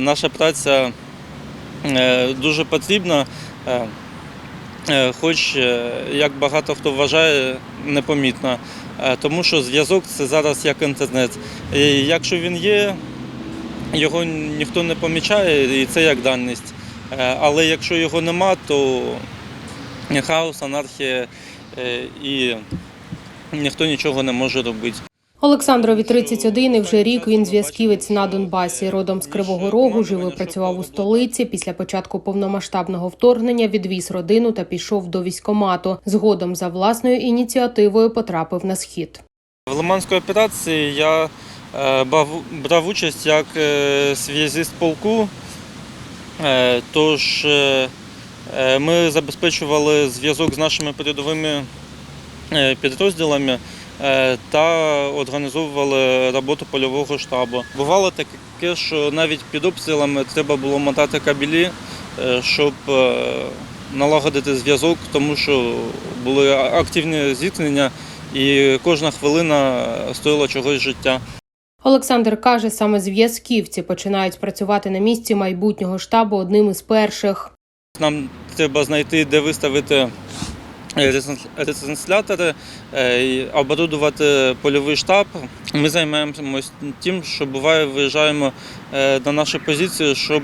Наша праця е, дуже потрібна, е, е, хоч як багато хто вважає, непомітна. Тому що зв'язок це зараз як інтернет. І якщо він є, його ніхто не помічає, і це як даність. Але якщо його нема, то хаос, анархія і ніхто нічого не може робити. Олександрові 31 і вже рік він зв'язківець на Донбасі. Родом з Кривого Рогу жив і працював у столиці. Після початку повномасштабного вторгнення відвіз родину та пішов до військомату. Згодом за власною ініціативою потрапив на схід. В Лиманській операції я е, брав участь як е, связист полку. Е, Тож ми забезпечували зв'язок з нашими передовими підрозділами та організовували роботу польового штабу. Бувало таке, що навіть під обстрілами треба було мотати кабелі, е, щоб е, налагодити зв'язок, тому що були активні зіткнення і кожна хвилина стоїла чогось життя. Олександр каже, саме зв'язківці починають працювати на місці майбутнього штабу одним із перших. Нам треба знайти, де виставити е, ретранслятори, е, оборудувати польовий штаб. Ми займаємося тим, що буває, виїжджаємо е, на наші позиції, щоб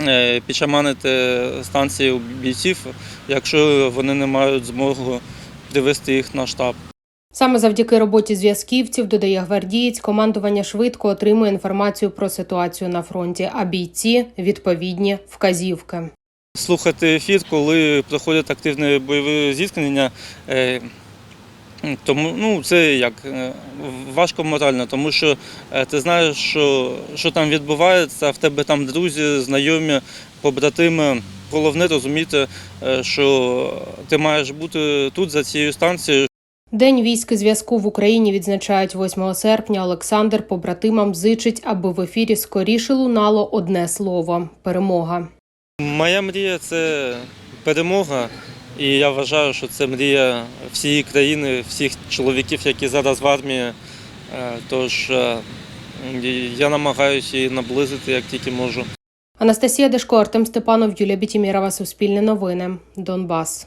е, підшаманити станції у бійців, якщо вони не мають змогу привести їх на штаб. Саме завдяки роботі зв'язківців, додає гвардієць, командування швидко отримує інформацію про ситуацію на фронті, а бійці відповідні вказівки. Слухати ефір, коли проходять активні бойові зіткнення. е, Тому ну, це як е, важко морально, тому що е, ти знаєш, що, що там відбувається, в тебе там друзі, знайомі, побратими. Головне розуміти, що ти маєш бути тут за цією станцією, День військ зв'язку в Україні відзначають 8 серпня. Олександр побратимам зичить, аби в ефірі скоріше лунало одне слово перемога. Моя мрія це перемога, і я вважаю, що це мрія всієї країни, всіх чоловіків, які зараз в армії. Е, Тож е, я намагаюся її наблизити як тільки можу. Анастасія Дешко, Артем Степанов, Юлія Бітімірова, Суспільне новини, Донбас.